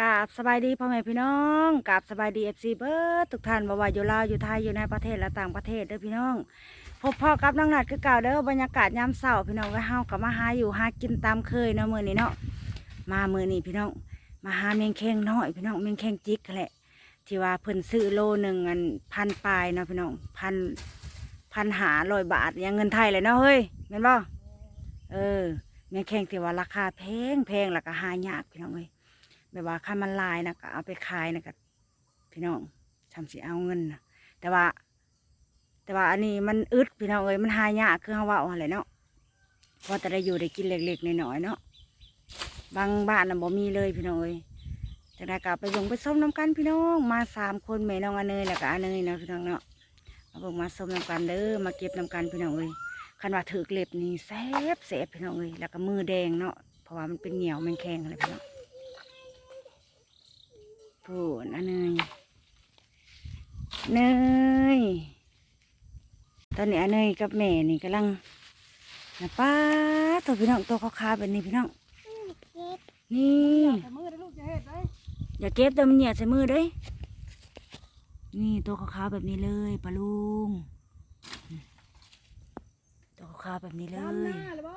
กาบสบายดีพ่อแม่พี่น้องกาบสบายดีเอฟซีเบิร์ดทุกท่านบ่ว่าอยู่ลาวอยู่ไทยอยู่ในประเทศและต่างประเทศเด้อพี่น้อง พบพ่อกับน้องนัดคือเก่าเด้อบรรยากาศยามเช้าพี่น้องไว้เฮากับมาหาอยู่หากินตามเคยเนาะมือนี้เนาะมามือนี้พี่น้อง มาหาแมงแคงน้อยพี่น้องแมงแคงจิกแหละที่ว่าเพิ่นซื้อโลหนึ่งอันพันปลายเนาะพี่น้องพันพันหาร้อยบาทยังเงินไทยเลยเนาะเฮ้ยเห็นบ่เออแมงแคงที่ว่าราคาแพงแพงแล้วก็หายากพี่น้องเอ้ย แบบว่าค่ามันลายนะก็เอาไปขายนะก็พี่น้องทำสิเอาเงินนะแต่ว่า แต่ว่าอันนี้มันอึดพี่น้องเอ้ยมันหายากคือเฮาว่าอะไรเนาะพอแต่ได้อยู่ได้กินเล็กๆน้อยๆเนาะบางบ้านน่ะบ่มีเลยพี่น้องเอ้ยจากนั้นก็ไปลงไปส้มน้ำกันพี่น้องมาสามคนแม่น้องอเนยแล้วก็อเนยนะพี่น้องเนาะมาบิ่งมาส้มน้ำกันเด้อมาเก็บน้ำกันพี่น้องเอ้ยคันว่าถือเล็บนี่แซ่บแซ่บพี่น้องเอ้ยแล้วก็มือแดงเนาะเพราะว่ามันเป็นเหนียวมันแข็งอะไรพี่น้อง พูนอเนยเนยตอนนี้อเนยกับแม่นี่กำลังนะป้าตัวพี่น้องตัวขาวๆแบบนี้พี่น้องนี่แต่มือได้ลูกจะเห็ดได้อย่าเก็บแต่มันเหยียดใส่มือเด้ยนี่ตัวขาวๆแบบนี้เลยปลาลุงอืมตัวขาวๆแบบนี้เลดำหยน้าเลยบ่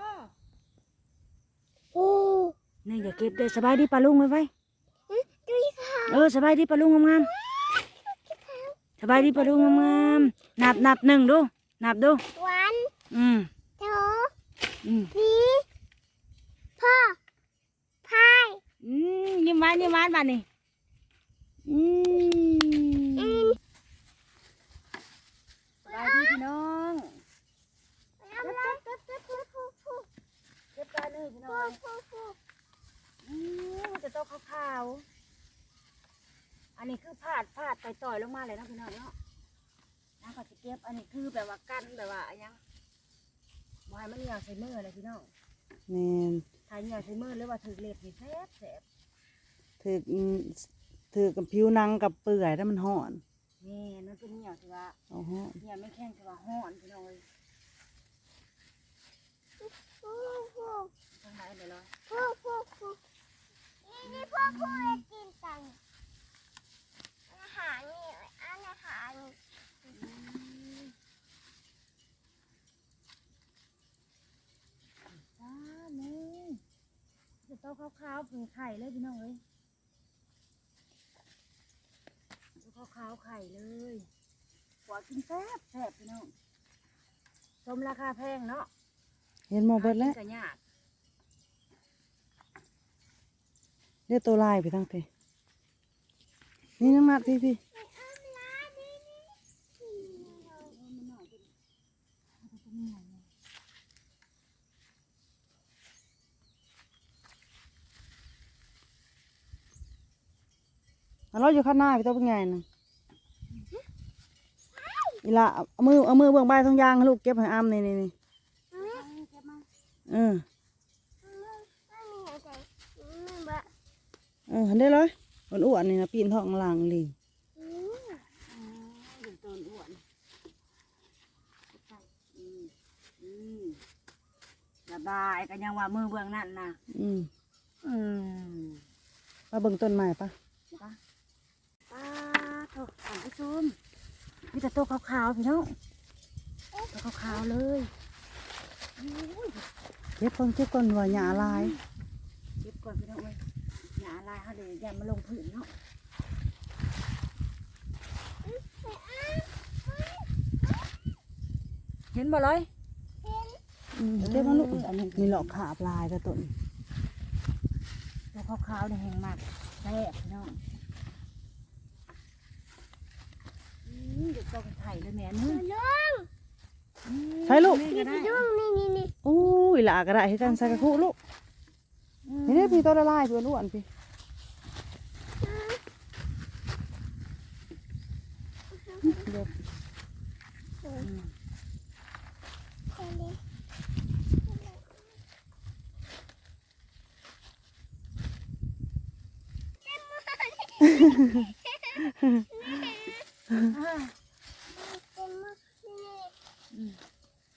นี่อย่าเก็บเด้อสบายดีปลาลุงไว้ไว้ เออสบายดีปลาลุงงามๆสบายดีปลาลุงงามๆนับนับหนึ่งดู นับดู วันอืมโถอืมพีพ่อพายอืมยิ้มหวานยิ้มหวานบ้านนี่อืมสบายดีพี่น้อง น้ำร้อนปุ๊บปุ๊บปุ๊บปุ๊บปุ๊บ เก็บปลาเลยพี่น้อง ปุ๊บปุ๊บ อืมมันจะโตขาวๆ อันนี้คือพาดพาดไป ต่อยลงมาเลยเนาะพี่น้องเนาะนะก็จะเก็บอันนี้คือแบบว่ากั้นแบบว่าอันยังบอยมันเหนียวใส่มือเลยพี่น้องแม่นถ้าเหนียวใส่มือหรือว่าถือเล็บนี่แสบแสบถืออืมถือกับผิวหนังกับเปื่อยแล้วมันห่อนนี่มันเป็นเหนียวที่ว่าเอาห่อนเหนียวไม่แข็งที่ว่าห้อนพี่น้องเลยปุ๊บปุ๊บทางไหนเดี๋ยวเราปุ๊บปุ๊บปุ๊บนี่นี่พ่อพูดให้กินตังอา หารนี่อันอาหารนี่จ้าเลยจะโตขาวๆเป็นไข่เลยพี่น้องเลยโตขาวๆไข่เลยหัวกินแซ่บแซ่บพี่น้องสมราคาแพงเนาะเห็นหมอเบิดแล้วก็ยาก เรียกตัวลายไปทั้งเท นี่น้องนัดพี่พี่เอาเราอยู่ข้างหน้าพี่ตัวเป็นไงนะอีละเอามือเอามือเบื้องใบทองยางลูกเก็บให้อ้ำนี่นี่นี่เออเออเห็นได้เลย อ้วนๆนี่นะปีนท้องหลังลิงอืมอยู่ต้นอ้วนอืมอืมสบายก็ยังว่ามือเบื้องนั่นนะอืมอืมมาเบิ่งต้นใหม่ปะป้าโถท่านผู้ชมมีแต่ตัวขาวๆพี่น้องตัวขาวๆเลยอุ้ยเก็บก่อนเก็บก่อนว่าหญ้าลายเก็บก่อนพี่น้องเลยหนา ลายเขาเลยยันมาลงพื้นเนาะเห็นบ่เลยอืมเก็บมาลูกมีหลอกขาปลายแต่ต้นตัวขาวๆเนี่ยแห้งมากแซ่บพี่น้องอืมเดี๋ยวต้องไข่เลยแม่นึงลุงใช่ลูกนี่นี่ก็ได้ลุงนี่นี่นี่อู้ยหลาก็ได้ให้กันใส่กระคุลูกนี่ได้พี่ต้นละลายพี่อ้วนๆพี่ เดี๋ยว อ่า เป็นมือนี่ อืม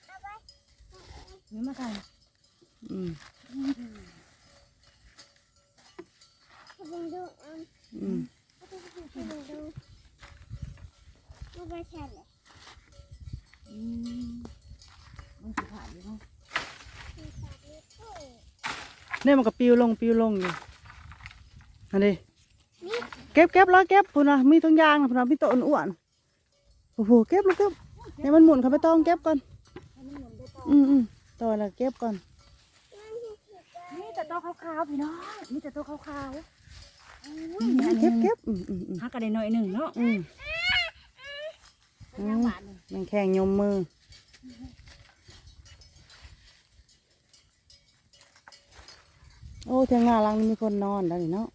เอาไป นี่มาใส่ อืม อืม เบิ่งดูอืมอืมเอาไปเบิ่งดูมันไปแช่เลยอืมมันสิขาดอยู่เนาะมีปากมีโอ้ยเนี่ยมันก็ปิวลงปิวลงอยู่อันนี้นี่เก็บเก็บแล้วเก็บพุ่นนะมีทุงยางนะพุ่นนะมีโตะอ้วนๆโอ้โหเก็บแล้วเก็บเนี่ยมันหมุนเข้าไปต้องเก็บก่อน ให้มันหมุนไปต่ออืมอืมต่อแล้วเก็บก่อนมันมีผิดได้มีแต่ตัวขาวๆพี่น้องมีแต่ตัวขาวๆอุ้ยเก็บเก็บอืมอืมอืมหักกันได้หน่อยหนึ่งเนาะอืม มันแข็งยมมือ โอ้เทียงหน้าลังนี่มีคนนอนแล้วนี่เนาะ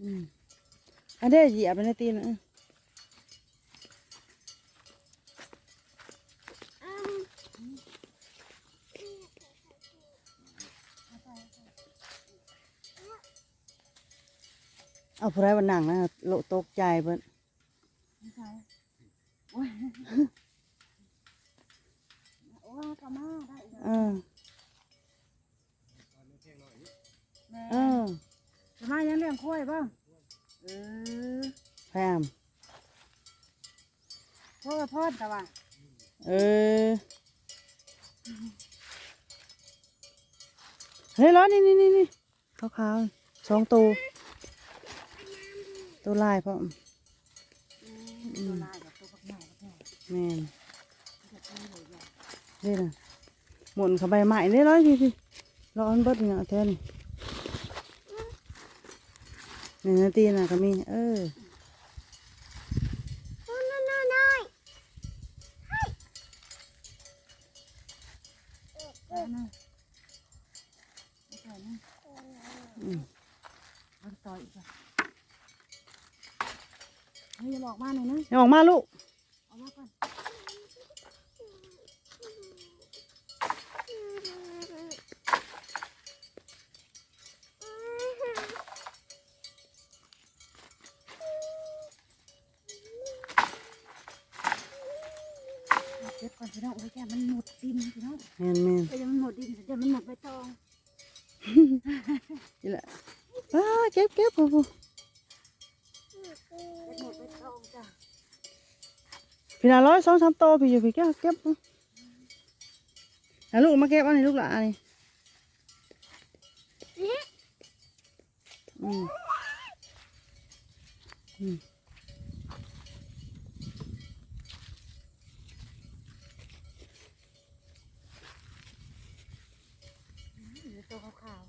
อืมอันเนี้ยเหยียบไปในตีนะอืมเอาผู้ไรวันหนังนะโลตกใจเบิ้น ไม่ใช่โอ้ยโอ้ยกะมาได้อีก เออ แม่ เออจะมายังเลี้ยงควายบ้างเออแพมพ่อพ่อแต่ว่าเออเฮ้ยร้อนนี่นี่นี่นี่ขาวขาวๆสองตัวตัวลายพร้อมตัวลายกับตัวปักใหญ่ปักใหญ่แม่นจะตีเลยใหญ่นี่นะหมุนเข้าไปใหม่นี่ร้อยพี่พี่ร้อนเบิดเนี่ยแทน หนึ่งนาทีน่ะก็มี เออน้อยน้อยน้อยน้อยเอาหน่อยเอาใส่นี่อืมเอาต่ออีกอะเฮ้ยอย่าบอกมาหน่อยนะอย่าออกมาลูก เอามาก่อน เก็บก่อนพี่น้องโอ้ยแกมันหมดดินพี่น้องแม่นแม่นเดี๋ยวมันหมดดินเดี๋ยวมันหมดใบตองนี่แหละอ้าเก็บเก็บโอ้โหเดี๋ยวหมดใบตองจ้ะพี่นาร้อยสองสามโตวพี่อยู่พี่เก็บเก็บเอาลูกมาเก็บเอันนี้ลูกหลานนี่อืมอืม หรือตัวขาว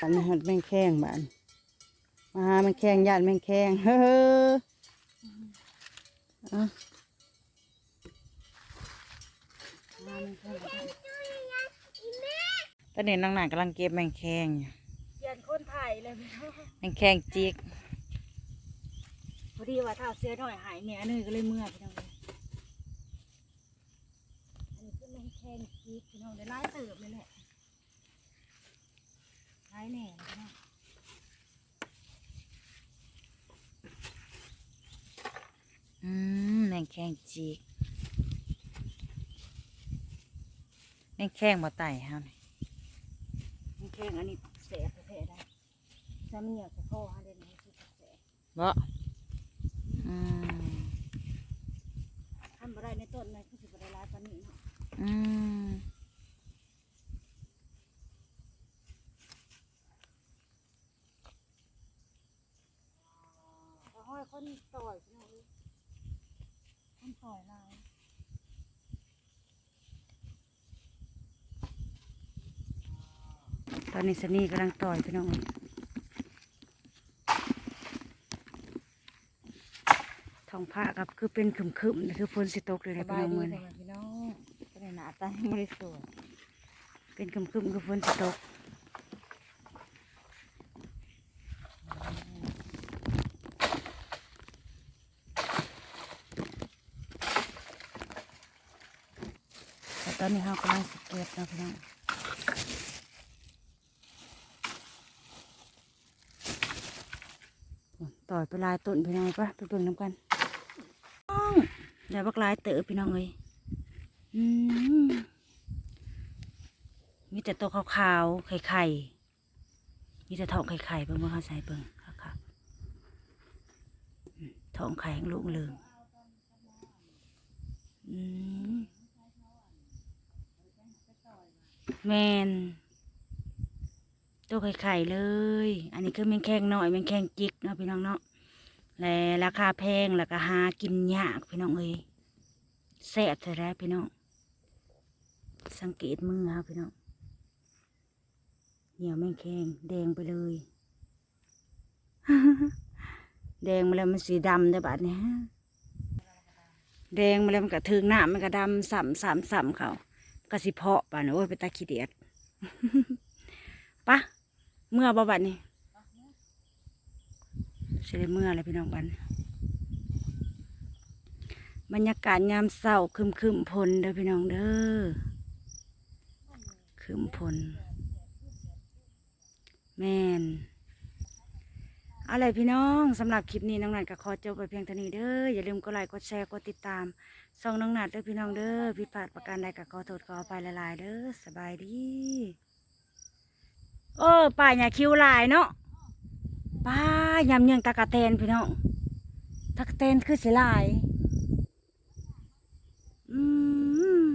อันนี้มันแม่งแข้งบ้านมาหาแม่งแข้งญาติแม่งแข้งเฮ้อเอาๆงานมันแค่ไหนตอนนี้นางหนากำลังเก็บแม่งแข้งอยู่เปลี่ยนคนถ่ายเลยพี่น้องแม่งแข้งจิก พอดีว่าถ้าเสื้อหน่อยหายเนี่ยอันนี้ก็เลยเมื่อยพี่น้องเลยอันนี้คือ แมงแคงจีกพี่น้องได้ไล่เติบเลยแหละไล่แหน่พี่น้องอืมแม่งแข้งจิกแม่งแข้งมาไต่เฮานี่แมงแคงอันนี้เสียเสียได้ถ้ามันเหนียวจะข้อฮะเดี๋ยวนี้คือเสียบ่อืมทำบ่ได้ในต้นเล อืมห้อยคนต่อยพี่น้องเอ้ยคนต่อยลายตอนนี้สนีกำลังต่อยพี่น้องทองผ้ากับคือเป็นขึ้มๆคือฝนสิตกเลยนะพี่น้องเมือนี่ พี่น้องก็ได้สุทธิ์เป็นขึ้มๆคือฝนตกแต่ตอนนี้เรากำลังสเก็บนะพี่น้องต่อยไปลายต้นพี่น้องปะไปเบิ่งน้ำกันเดี๋ยวบักลายเต๋อพี่น้องเอ้ย มีแต่ตัวขาวๆ ไข่ๆ มีแต่ท้องไข่ๆเบิ่งเบิ่งเขาใส่เบิ่งค่ะท้องไข่แห้งลูกเลืองแมนตัวไข่ๆเลย อันนี้คือแมงแข้งหน่อยแมงแข้งจิกเนาะพี่น้องเนาะและราคาแพงแล้วก็หากินยากพี่น้องเอ้ยแซ่บแท้ๆพี่น้อง สังเกตมือครับพี่น้องเหนียวแมงแข้งแดงไปเลย แดงมาแล้วมันสีดำเด้บัดนี้แดงมาแล้วมันก็ถึงหน้ามันก็ดำสัมสัมสัมเขาก็สิเพาะป่านโอ้ยไปตาขี้เดียดปะเมื่อบ่บัดนี้เสิได้เมื่ออะไรพี่น้องบันบรรยากาศยามเศร้าคึมคึมพลเด้อพี่น้องเด้อืมพล แมนอะไรพี่น้องสำหรับคลิปนี้น้องนัดกับคอเจ้าไปเพียงเท่านี้เด้ออย่าลืมกดไลค์กดแชร์กดติดตามซองน้องนัดเด้อพี่น้องเด้อผิดพลาดประการใดกับคอถทษขอไปละลายเด้อสบายดีโออป้าเนี่ยคิวลายเนาะป้ายำเนียงตะกะเตนพี่น้องตะกะเตนคือสิลายอืม